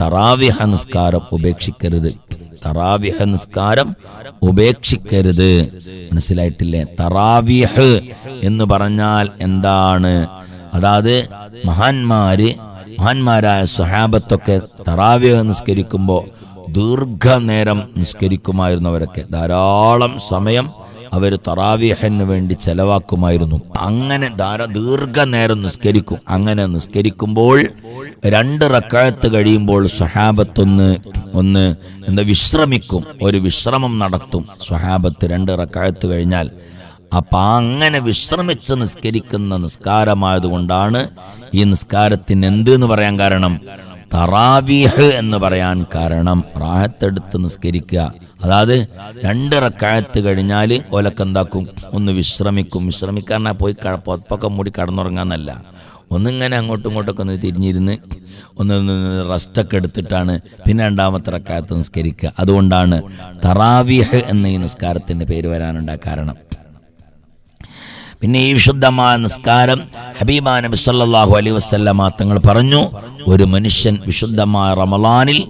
തറാവിഹ നിസ്കാരം ഉപേക്ഷിക്കരുത്. തറാവിഹ നിസ്കാരം ഉപേക്ഷിക്കരുത്. മനസ്സിലായിട്ടില്ലേ? തറാവിഹ് എന്ന് പറഞ്ഞാൽ എന്താണ്? അതായത് മഹാന്മാര് മഹാന്മാരായ സ്വഹാബത്തൊക്കെ തറാവിഹ നിസ്കരിക്കുമ്പോൾ ദീർഘനേരം നിസ്കരിക്കുമായിരുന്നവരൊക്കെ. ധാരാളം സമയം അവർ തറാവിഹന് വേണ്ടി ചെലവാക്കുമായിരുന്നു. അങ്ങനെ ധാരാ ദീർഘനേരം നിസ്കരിക്കും. അങ്ങനെ നിസ്കരിക്കുമ്പോൾ രണ്ട് റക്കാഴത്ത് കഴിയുമ്പോൾ സ്വഹാബത്തൊന്ന് ഒന്ന് എന്താ വിശ്രമിക്കും. ഒരു വിശ്രമം നടത്തും. സ്വഹാബത്ത് രണ്ട് റക്കാഴത്ത് കഴിഞ്ഞാൽ അപ്പൊ അങ്ങനെ വിശ്രമിച്ച് നിസ്കരിക്കുന്ന നിസ്കാരമായതുകൊണ്ടാണ് ഈ നിസ്കാരത്തിന് എന്ത് എന്ന് പറയാൻ കാരണം? തറാവീഹ് എന്ന് പറയാൻ കാരണം. റാഹത്തെടുത്ത് നിസ്കരിക്കുക. അതായത് രണ്ട് റക്കായത്ത് കഴിഞ്ഞാൽ ഓലക്കെന്താക്കും? ഒന്ന് വിശ്രമിക്കും. വിശ്രമിക്കാറിനാ പോയി പൊത്തൊക്കെ മൂടി കടന്നുറങ്ങാന്നല്ല. ഒന്നിങ്ങനെ അങ്ങോട്ടും ഇങ്ങോട്ടൊക്കെ ഒന്ന് തിരിഞ്ഞിരുന്ന് ഒന്ന് റെസ്റ്റൊക്കെ എടുത്തിട്ടാണ് പിന്നെ രണ്ടാമത്തെ റക്കായത്ത് നിസ്കരിക്കുക. അതുകൊണ്ടാണ് തറാവിഹ് എന്ന ഈ നിസ്കാരത്തിന്റെ പേര് വരാനുണ്ടായ കാരണം. പിന്നെ ഈ വിശുദ്ധമായ നിസ്കാരം ഹബീബാ നബി സല്ലാഹു അലൈഹി വസല്ലമ തങ്ങൾ പറഞ്ഞു ഒരു മനുഷ്യൻ വിശുദ്ധമായ റമളാനിൽ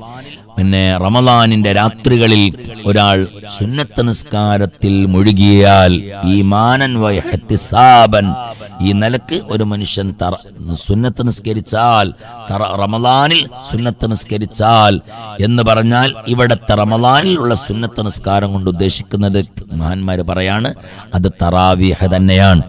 പിന്നെ റമദാനിന്റെ രാത്രികളിൽ ഒരാൾ സുന്നത്ത് നിസ്കാരത്തിൽ മുഴുകിയാൽ ഈ ഈമാനൻ വയഹത്തിസാബൻ ഈ നിലയ്ക്ക് ഒരു മനുഷ്യൻ തറ സുന്നത്ത് നിസ്കരിച്ചാൽ തറ റമളാനിൽ സുന്നത്ത് നിസ്കരിച്ചാൽ എന്ന് പറഞ്ഞാൽ ഇവിടത്തെ റമദാനിൽ ഉള്ള സുന്നത്ത് നിസ്കാരം കൊണ്ട് ഉദ്ദേശിക്കുന്നത് മഹാന്മാര് പറയാണ് അത് തറാവീഹ തന്നെയാണ്.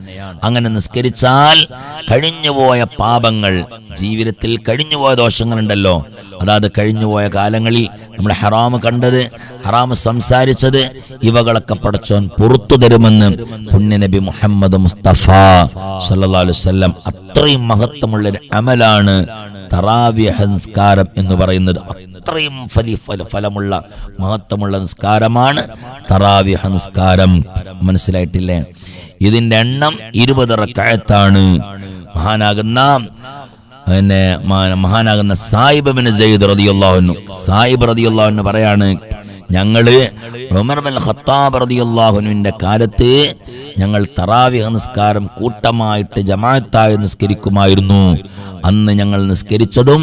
അങ്ങനെ നിസ്കരിച്ചാൽ കഴിഞ്ഞുപോയ പാപങ്ങൾ ജീവിതത്തിൽ കഴിഞ്ഞുപോയ ദോഷങ്ങളുണ്ടല്ലോ. അതായത് കഴിഞ്ഞുപോയ കാലങ്ങളിൽ നമ്മുടെ ഹറാമ് കണ്ടത് ഹറാമ് സംസാരിച്ചത് ഇവകളൊക്കെ പടച്ചോൻ പുറത്തു തരുമെന്ന് പുണ്യനബി മുഹമ്മദ് മുസ്തഫ സല്ലല്ലാഹു അലൈഹി വസല്ലം അത്രയും മഹത്വമുള്ള ഒരു അമലാണ് നിസ്കാരം എന്ന് പറയുന്നത്. അത്രയും ഫലി ഫല ഫലമുള്ള മഹത്വമുള്ള നിസ്കാരമാണ് തറാവിഹ നിസ്കാരം മനസ്സിലായിട്ടില്ലേ? ഇതിന്റെ എണ്ണം ഇരുപത് റക്കായത്താണ്. മഹാനാകുന്ന പിന്നെ മഹാ- മഹാനാകുന്ന സായിബ് ബിൻ സയ്യിദ് റളിയല്ലാഹു സായിബ് റളിയല്ലാഹു പറയാണ് ഞങ്ങൾ ഖത്താബ് കാലത്ത് ഞങ്ങൾ തറാവിഹ നിസ്കാരം കൂട്ടമായിട്ട് ജമാഅത്തായി നിസ്കരിക്കുമായിരുന്നു. അന്ന് ഞങ്ങൾ നിസ്കരിച്ചതും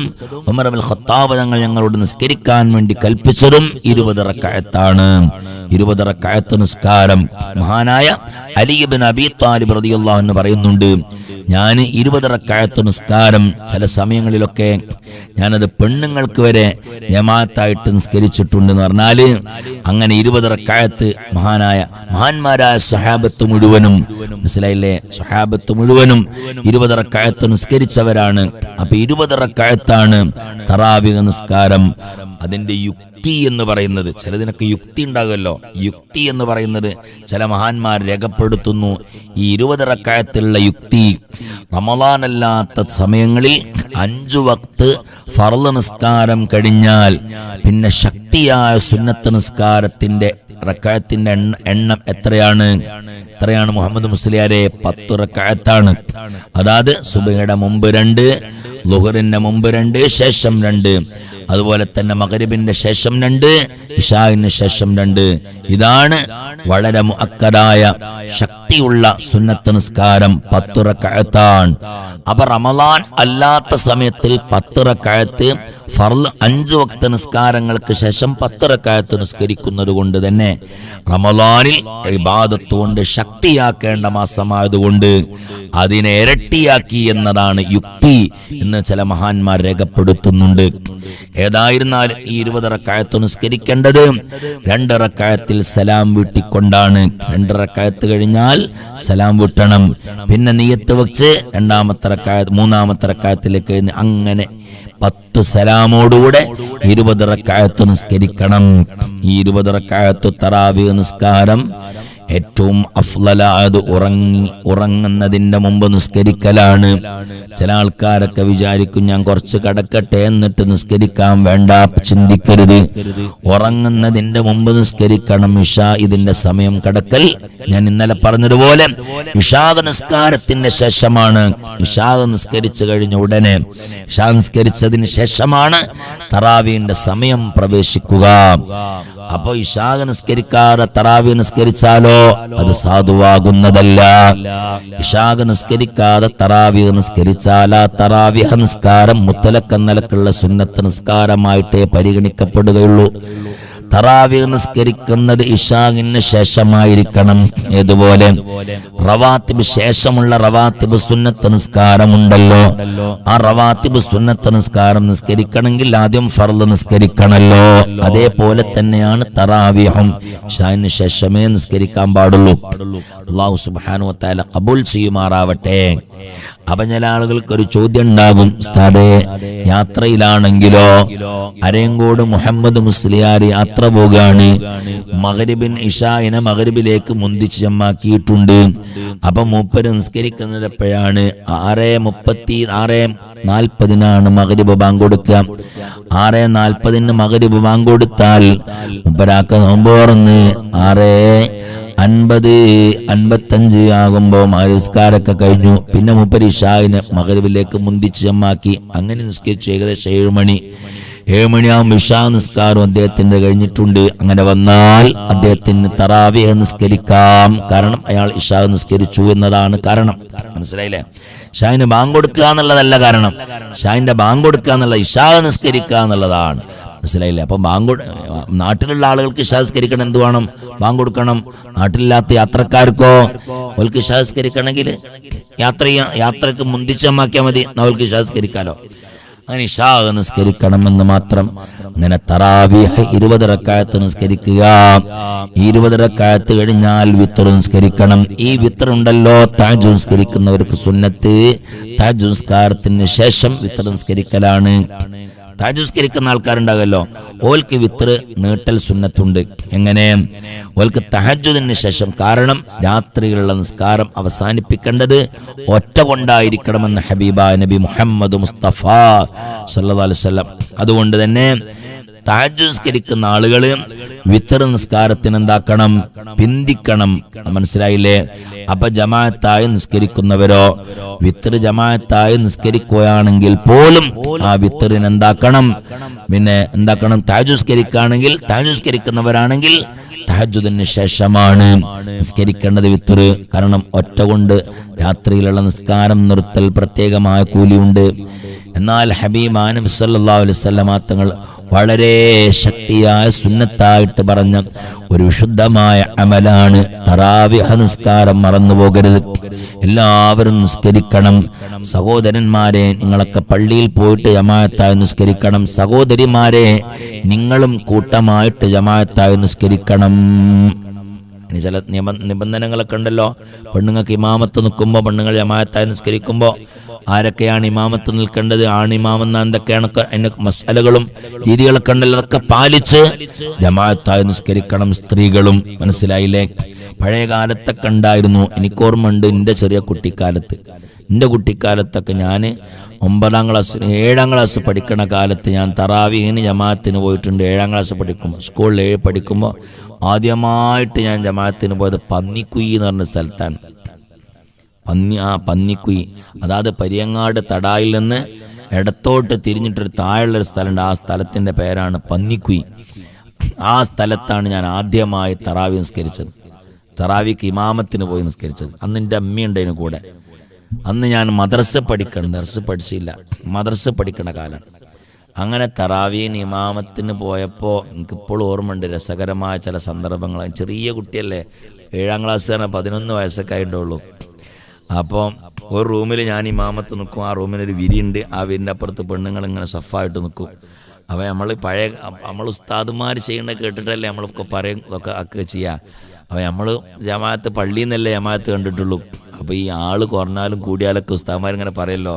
ഉമർ ബിൻ ഖത്താബ് ഞങ്ങൾ ഞങ്ങളോട് നിസ്കരിക്കാൻ വേണ്ടി കൽപ്പിച്ചതും ഇരുപത് കഴത്താണ് ഇരുപത് കഴത്ത് നിസ്കാരം. മഹാനായ അലിബിൻ അബി താലിബ് റതിയുള്ള എന്ന് പറയുന്നുണ്ട് ഞാൻ ഇരുപത് റക്കായത്ത് നിസ്കാരം ചില സമയങ്ങളിലൊക്കെ ഞാനത് പെണ്ണുങ്ങൾക്ക് വരെ ജമാഅത്തായിട്ട് നിസ്കരിച്ചിട്ടുണ്ടെന്ന് പറഞ്ഞാൽ അങ്ങനെ ഇരുപത് റക്കായത്ത് മഹാനായ മഹാന്മാരായ സ്വഹാബത്ത് മുഴുവനും മനസ്സിലായില്ലേ? സ്വഹാബത്ത് മുഴുവനും ഇരുപത് റക്കായത്ത് നിസ്കരിച്ചവരാണ്. അപ്പൊ ഇരുപത് റക്കായത്താണ് തറാവിക നിസ്കാരം. അതിന്റെ യുക്തി എന്ന് പറയുന്നത്. ചിലതിനൊക്കെ യുക്തി ഉണ്ടാകുമല്ലോ. യുക്തി എന്ന് പറയുന്നത് ചില മഹാന്മാർ രേഖപ്പെടുത്തുന്നു. ഈ ഇരുപത് റക്കായത്തിലുള്ള യുക്തി റമദാനല്ലാത്ത സമയങ്ങളിൽ അഞ്ചു വക്ത് ഫർൾ നിസ്കാരം കഴിഞ്ഞാൽ പിന്നെ ശക്തിയായ സുന്നത്ത് നിസ്കാരത്തിന്റെ റക്കായത്തിന്റെ എണ്ണം എത്രയാണ്? എത്രയാണ് മുഹമ്മദ് മുസ്ലിയാരെ? പത്ത് റക്കായത്താണ്. അതായത് സുബയുടെ മുമ്പ് രണ്ട് ലുഹറിന്റെ മുമ്പ് രണ്ട് ശേഷം രണ്ട്. അതുപോലെ തന്നെ മകരബിന്റെ ശേഷം രണ്ട് ഇഷാവിന് ശേഷം രണ്ട്. ഇതാണ് വളരെ മുഅക്കദായ ശക്തിയുള്ള സുന്നത്ത് നിസ്കാരം പത്തുറ റക്കഴത്താണ് അപ്പൊ റമദാൻ അല്ലാത്ത സമയത്തിൽ പത്തുറ കഴുത്ത് ഫർൾ അഞ്ച് വക്ത നിസ്കാരങ്ങൾക്ക് ശേഷം പത്തിറക്കായത്ത് നിസ്കരിക്കുന്നത് കൊണ്ട് തന്നെ റമദാനിൽ ഇബാദത്ത് കൊണ്ട് ശക്തിയാക്കേണ്ട മാസമായതുകൊണ്ട് അതിനെ ഇരട്ടിയാക്കി എന്നതാണ് യുക്തി എന്ന് ചില മഹാന്മാർ രേഖപ്പെടുത്തുന്നുണ്ട്. ഏതായിരുന്നാലും ഈ ഇരുപതിറക്കായത്ത് നിസ്കരിക്കേണ്ടത് രണ്ട് റക്കായത്തിൽ സലാം വീട്ടിക്കൊണ്ടാണ്. രണ്ട് റക്കായത്ത് കഴിഞ്ഞാൽ സലാം വിട്ടണം. പിന്നെ നീയത്ത് വെച്ച് രണ്ടാമത്തെ റക്കായത്ത് മൂന്നാമത്തെ റക്കായത്തിലേക്ക് കഴിഞ്ഞ് അങ്ങനെ പത്ത് സലാമോടുകൂടെ ഇരുപത് റക്കായത്ത് നിസ്കരിക്കണം. ഈ ഇരുപത് റക്കായത്ത് തറാവി നിസ്കാരം ഏറ്റവും അഫ്ലലായത് ഉറങ്ങി ഉറങ്ങുന്നതിന്റെ മുമ്പ് നിസ്കരിക്കലാണ്. ചില ആൾക്കാരൊക്കെ വിചാരിക്കും ഞാൻ കുറച്ച് കടക്കട്ടെ എന്നിട്ട് നിസ്കരിക്കാൻ വേണ്ട ചിന്തിക്കരുത്. ഉറങ്ങുന്നതിന്റെ മുമ്പ് നിസ്കരിക്കണം. ഇഷ ഇതിന്റെ സമയം കടക്കൽ. ഞാൻ ഇന്നലെ പറഞ്ഞതുപോലെ ഇഷാദ നിസ്കാരത്തിന്റെ ശേഷമാണ്. ഇഷാദ് നിസ്കരിച്ചു കഴിഞ്ഞ ഉടനെ ഇഷാ നിസ്കരിച്ചതിന് ശേഷമാണ് തറാവീന്റെ സമയം പ്രവേശിക്കുക. അപ്പൊ ഇഷാഖ് നിസ്കരിക്കാതെ തറാവി നിസ്കരിച്ചാലോ അത് സാധുവാകുന്നതല്ല. ഇഷാഖ് നിസ്കരിക്കാതെ തറാവി നിസ്കരിച്ചാൽ ആ നിസ്കാരം മുത്തലക്ക നിലക്കുള്ള സുന്നത്ത് നിസ്കാരമായിട്ടേ പരിഗണിക്കപ്പെടുകയുള്ളൂ. തറാവി നിസ്കരിക്കുന്നത് ഇഷാഖിന് ശേഷമായിരിക്കണം. ഏതുപോലെ? റവാത്തിബ് ശേഷമുള്ള റവാത്തിബ് സുന്നത്ത് നിസ്കാരമുണ്ടല്ലോ. ആ റവാത്തിബ് സുന്നത്ത് നിസ്കാരം നിസ്കരിക്കണമെങ്കിൽ ആദ്യം ഫർദ് നിസ്കരിക്കണമല്ലോ അതേപോലെ തന്നെയാണ് തറാവിഹും. ഇഷാഖിന് ശേഷമേ നിസ്കരിക്കാൻ പാടുള്ളൂ. അള്ളാഹു സുബ്ഹാനഹു വതആല കബൂൽ ചെയ്യുമാറാവട്ടെ. അപ്പൊ ചില ആളുകൾക്ക് ഒരു ചോദ്യം ഉണ്ടാകും ഉസ്താദേ യാത്രയിലാണെങ്കിലോ അരയങ്കോട് മുഹമ്മദ് മുസ്ലിയാർ യാത്ര പോകാണ്. മകരിബിൻ ഇഷായിനെ മകരിബിലേക്ക് മുന്തിച്ച് ജമ്മാക്കിയിട്ടുണ്ട് അപ്പൊ മൂപ്പര് നിസ്കരിക്കുന്നത് എപ്പോഴാണ് ആറ് മുപ്പത്തി ആറ് നാൽപ്പതിനാണ് മകരിബ് ബാങ്ക് കൊടുക്കുക. ആറ് നാൽപ്പതിന് മകരിബ് ബാങ്ക് കൊടുത്താൽ മുപ്പരാക്ക നോമ്പ് തുറന്ന് ആറ് അൻപത് അൻപത്തഞ്ച് ആകുമ്പോ മാരിസ്കാരൊക്കെ കഴിഞ്ഞു. പിന്നെ മുപ്പരി ഷാഹിന് മകരവിലേക്ക് മുന്തിച്ച് ജമ്മാക്കി. അങ്ങനെ നിസ്കരിച്ചു ഏകദേശം ഏഴ് മണി. ഏഴ് മണിയാകുമ്പോൾ ഇഷാ നിസ്കാരം അദ്ദേഹത്തിന്റെ കഴിഞ്ഞിട്ടുണ്ട്. അങ്ങനെ വന്നാൽ അദ്ദേഹത്തിന് തറാവിയ നിസ്കരിക്കാം. കാരണം അയാൾ ഇഷാ നിസ്കരിച്ചു എന്നതാണ് കാരണം. മനസ്സിലായില്ലേ? ഷാഹിന് ബാങ്ക് കൊടുക്കുക എന്നുള്ളതല്ല കാരണം. ഷാഹിന്റെ ബാങ്ക് കൊടുക്കുക എന്നുള്ള ഇഷാ നിസ്കരിക്കുക എന്നുള്ളതാണ്. മനസ്സിലായില്ലേ? അപ്പം ബാങ്ക് നാട്ടിലുള്ള ആളുകൾക്ക് ഇഷാ നിസ്കരിക്കണം എന്ത് വേണം? കൊടുക്കണം നാട്ടിലില്ലാത്ത യാത്രക്കാർക്കോ അവൾക്ക് ശാസ്കരിക്കണമെങ്കിൽ യാത്ര യാത്രയ്ക്ക് മുന്തിച്ചമാക്കിയാൽ മതി. അവൾക്ക് ശാസ്കരിക്കാലോ. അങ്ങനെ ഷാ നിസ്കരിക്കണമെന്ന് മാത്രം അങ്ങനെ തറാവിഹ ഇരുപത് റക്കായത്ത് നിസ്കരിക്കുക. ഈ ഇരുപത് റക്കായത്ത് കഴിഞ്ഞാൽ വിത്തർ നിസ്കരിക്കണം. ഈ വിത്തർ ഉണ്ടല്ലോ താജ് നിസ്കരിക്കുന്നവർക്ക് സുന്നത്ത്. താജ് നിസ്കാരത്തിന് ശേഷം വിത്തർ നിസ്കരിക്കലാണ്. താജുസ്കരിക്കുന്ന ആൾക്കാരുണ്ടാകല്ലോ. ഓൽക്ക് വിത്ര് നീട്ടൽ സുന്നത്തുണ്ട്. എങ്ങനെ? ഓൽക്ക് തഹജുദിന് ശേഷം കാരണം രാത്രിയിലുള്ള നിസ്കാരം അവസാനിപ്പിക്കേണ്ടത് ഒറ്റ കൊണ്ടായിരിക്കണമെന്ന് ഹബീബ നബി മുഹമ്മദ് മുസ്തഫ വസല്ലം. അതുകൊണ്ട് തന്നെ താജുസ്കരിക്കുന്ന ആളുകൾ വിത്ര നിസ്കാരത്തിന് എന്താക്കണം പിന്തിക്കണം മനസ്സിലായില്ലേ? അപ്പൊ ജമാഅത്തായി നിസ്കരിക്കുന്നവരോ വിത്തർ ജമാഅത്തായി നിസ്കരിക്കുകയാണെങ്കിൽ പോലും ആ വിത്തറിന് എന്താക്കണം? പിന്നെ എന്താക്കണം? താജുസ്കരിക്കുകയാണെങ്കിൽ താജുസ്കരിക്കുന്നവരാണെങ്കിൽ തഹജുദിന് ശേഷമാണ് നിസ്കരിക്കേണ്ടത് വിത്തറ് കാരണം ഒറ്റ കൊണ്ട് രാത്രിയിലുള്ള നിസ്കാരം നിർത്തൽ പ്രത്യേകമായ കൂലിയുണ്ട്. എന്നാൽ ഹബീബ് സല്ലല്ലാഹു അലൈഹി വസല്ലമ തങ്ങൾ വളരെ ശക്തിയായ സുന്നത്തായിട്ട് പറഞ്ഞ ഒരു വിശുദ്ധമായ അമലാണ് തറാവിഹ നിസ്കാരം മറന്നു പോകരുത്. എല്ലാവരും നിസ്കരിക്കണം. സഹോദരന്മാരെ നിങ്ങളൊക്കെ പള്ളിയിൽ പോയിട്ട് ജമായത്തായി നിസ്കരിക്കണം. സഹോദരിമാരെ നിങ്ങളും കൂട്ടമായിട്ട് ജമായത്തായി നിസ്കരിക്കണം. ഇനി ചില നിയമ നിബന്ധനകളൊക്കെ ഉണ്ടല്ലോ. പെണ്ണുങ്ങൾക്ക് ഇമാമത്ത് നിൽക്കുമ്പോൾ പെണ്ണുങ്ങൾ ജമാഅത്തായി നിസ്കരിക്കുമ്പോൾ ആരൊക്കെയാണ് ഇമാമത്ത് നിൽക്കേണ്ടത്? ആണിമാമെന്ന എന്തൊക്കെയാണ് അതിന്റെ മസാലകളും രീതികളൊക്കെ ഉണ്ടല്ലോ. അതൊക്കെ പാലിച്ച് ജമാഅത്തായി നിസ്കരിക്കണം സ്ത്രീകളും. മനസ്സിലായില്ലേ? പഴയ കാലത്തൊക്കെ ഉണ്ടായിരുന്നു. എനിക്കോർമ്മയുണ്ട് എന്റെ ചെറിയ കുട്ടിക്കാലത്ത്. എന്റെ കുട്ടിക്കാലത്തൊക്കെ ഞാൻ ഒമ്പതാം ക്ലാസ് ഏഴാം ക്ലാസ് പഠിക്കണ കാലത്ത് ഞാൻ തറാവീന് ജമാഅത്തിന് പോയിട്ടുണ്ട്. ഏഴാം ക്ലാസ് പഠിക്കുമ്പോൾ സ്കൂളിൽ ഏഴ് പഠിക്കുമ്പോൾ ആദ്യമായിട്ട് ഞാൻ ജമാഅത്തിന് പോയത് പന്നിക്കുയി എന്ന് പറഞ്ഞ സ്ഥലത്താണ്. പന്നി ആ പന്നിക്കുയി അതായത് പരിയങ്ങാട് തടായിൽ നിന്ന് ഇടത്തോട്ട് തിരിഞ്ഞിട്ടൊരു താഴെയുള്ളൊരു സ്ഥലമുണ്ട്. ആ സ്ഥലത്തിന്റെ പേരാണ് പന്നിക്കുയി. ആ സ്ഥലത്താണ് ഞാൻ ആദ്യമായി തറാവി നിസ്കരിച്ചത്. തറാവിക്ക് ഇമാമത്തിന് പോയി നിസ്കരിച്ചത്. അന്ന് എന്റെ അമ്മയുണ്ട് അതിന് കൂടെ. അന്ന് ഞാൻ മദ്രസ പഠിക്കണം. ദർസ് പഠിച്ചില്ല. മദ്രസ പഠിക്കണ കാലം. അങ്ങനെ തറാവീൻ ഇമാമത്തിന് പോയപ്പോൾ എനിക്കിപ്പോൾ ഓർമ്മയുണ്ട് രസകരമായ ചില സന്ദർഭങ്ങൾ. ചെറിയ കുട്ടിയല്ലേ ഏഴാം ക്ലാസ് തന്നെ പതിനൊന്ന് വയസ്സൊക്കെ ആയിട്ടുള്ളൂ. അപ്പം ഒരു റൂമിൽ ഞാൻ ഇമാമത്ത് നിൽക്കും. ആ റൂമിനൊരു വിരിയുണ്ട്. ആ വിരിന്റെ അപ്പുറത്ത് പെണ്ണുങ്ങൾ ഇങ്ങനെ സഫായിട്ട് നിൽക്കും. അപ്പോൾ നമ്മൾ പഴയ നമ്മൾ ഉസ്താദുമാർ ചെയ്യേണ്ടത് കേട്ടിട്ടല്ലേ നമ്മളൊക്കെ പറയും ഇതൊക്കെ ഒക്കെ ചെയ്യുക അപ്പോൾ നമ്മൾ ജമാഅത്ത് പള്ളിയിൽ നിന്നല്ലേ ജമാഅത്ത് കണ്ടിട്ടുള്ളൂ. അപ്പോൾ ഈ ആൾ കുറഞ്ഞാലും കൂടിയാലൊക്കെ ഉസ്താദ്മാരിങ്ങനെ പറയല്ലോ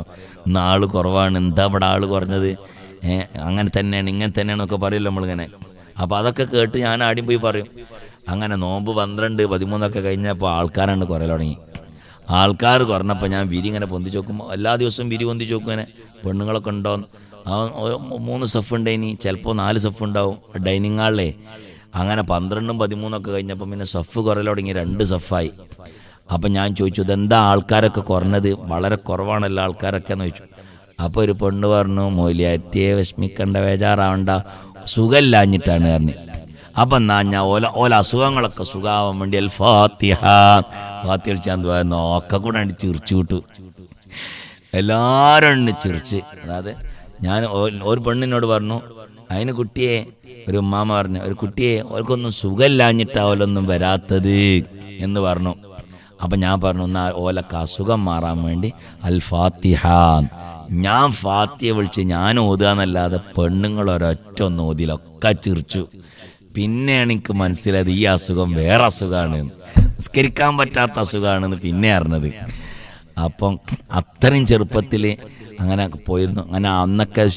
ഇന്ന് ആൾ കുറവാണ്. എന്താ ഇവിടെ ആൾ കുറഞ്ഞത്? അങ്ങനെ തന്നെയാണ് ഇങ്ങനെ തന്നെയാണെന്നൊക്കെ പറയല്ലോ നമ്മളിങ്ങനെ. അപ്പോൾ അതൊക്കെ കേട്ട് ഞാൻ ആദ്യം പോയി പറയും. അങ്ങനെ നോമ്പ് പന്ത്രണ്ട് പതിമൂന്നൊക്കെ കഴിഞ്ഞപ്പോൾ ആൾക്കാരാണ് കുറേ തുടങ്ങി. ആൾക്കാർ കുറഞ്ഞപ്പോൾ ഞാൻ വിരി ഇങ്ങനെ പൊന്തിച്ച് നോക്കുമ്പോൾ എല്ലാ ദിവസവും വിരി പൊന്തിച്ച് നോക്കും ഇങ്ങനെ. പെണ്ണുങ്ങളൊക്കെ ഉണ്ടോ? മൂന്ന് സെഫ് ഉണ്ടായിനി ചിലപ്പോൾ നാല് സെഫ് ഉണ്ടാവും ഡൈനിങ് ഹാളിലേ. അങ്ങനെ പന്ത്രണ്ടും പതിമൂന്നൊക്കെ കഴിഞ്ഞപ്പോൾ പിന്നെ സഫ് കുറയൽ തുടങ്ങി രണ്ട് സെഫായി. അപ്പം ഞാൻ ചോദിച്ചു ഇതെന്താ ആൾക്കാരൊക്കെ കുറഞ്ഞത്? വളരെ കുറവാണല്ലോ ആൾക്കാരൊക്കെ എന്ന് ചോദിച്ചു. അപ്പോൾ ഒരു പെണ്ണ് പറഞ്ഞു മൊലിയാറ്റിയെ വിഷമിക്കേണ്ട ബേജാറാവണ്ട സുഖമില്ലാഞ്ഞിട്ടാണ് പറഞ്ഞു. അപ്പം എന്നാ ഞാൻ ഓല ഓല അസുഖങ്ങളൊക്കെ സുഖാവാൻ വേണ്ടി അൽ ഫാത്തിഹ. ഫാത്തിഹ എന്തുവാ നോക്ക കൂടെ അടി ചിരിച്ചു വിട്ടു. എല്ലാവരും എണ്ണി ചിരിച്ച്. അതായത് ഞാൻ ഒരു പെണ്ണിനോട് പറഞ്ഞു അതിന് കുട്ടിയെ ഒരു ഉമ്മാമ പറഞ്ഞു ഒരു കുട്ടിയെ ഓർക്കൊന്നും സുഖമില്ലാഞ്ഞിട്ടാവലൊന്നും വരാത്തത് എന്ന് പറഞ്ഞു. അപ്പം ഞാൻ പറഞ്ഞു എന്നാൽ ഓലക്ക് അസുഖം മാറാൻ വേണ്ടി അൽ ഫാത്തിഹ. ഞാൻ ഫാത്തിയെ വിളിച്ച് ഞാൻ ഓതുക എന്നല്ലാതെ പെണ്ണുങ്ങൾ ഒരൊറ്റ ഒന്ന് ഓതിലൊക്കെ ചിരിച്ചു പിന്നെയാണ് എനിക്ക് മനസ്സിലായത് ഈ അസുഖം വേറെ അസുഖമാണ് നിസ്കരിക്കാൻ പറ്റാത്ത അസുഖമാണെന്ന് പിന്നെ അറിഞ്ഞത്. അപ്പം അത്രയും ചെറുപ്പത്തിൽ അങ്ങനെ പോയിരുന്നു. അങ്ങനെ അന്നൊക്കെ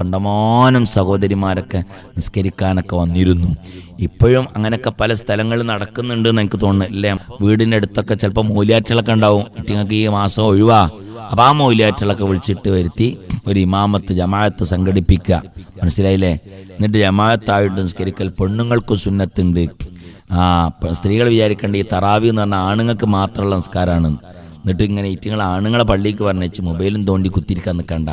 കണ്ടമാനം സഹോദരിമാരൊക്കെ നിസ്കരിക്കാനൊക്കെ വന്നിരുന്നു. ഇപ്പോഴും അങ്ങനെയൊക്കെ പല സ്ഥലങ്ങളിൽ നടക്കുന്നുണ്ട് എന്ന് എനിക്ക് തോന്നുന്നു. ഇല്ലേ വീടിന്റെ അടുത്തൊക്കെ ചിലപ്പോൾ മൂലിയാറ്റുകളൊക്കെ ഉണ്ടാവും. ഇറ്റിങ്ങൾക്ക് ഈ മാസം ഒഴിവാ. അപ്പം വിളിച്ചിട്ട് വരുത്തി ഒരു ഇമാമത്ത് ജമാഅത്ത് സംഘടിപ്പിക്കുക. മനസ്സിലായില്ലേ? എന്നിട്ട് ജമാഅത്തായിട്ട് നിസ്കരിക്കൽ പെണ്ണുങ്ങൾക്കും സുന്നത്തുണ്ട്. ആ സ്ത്രീകൾ വിചാരിക്കേണ്ട ഈ തറാവി എന്ന് പറഞ്ഞാൽ ആണുങ്ങൾക്ക് മാത്രമുള്ള നിസ്കാരമാണ്. എന്നിട്ട് ഇങ്ങനെ ഇറ്റുങ്ങൾ ആണുങ്ങളെ പള്ളിക്ക് പറഞ്ഞേച്ച് മൊബൈലും തോണ്ടി കുത്തിരിക്കാൻ നിൽക്കണ്ട.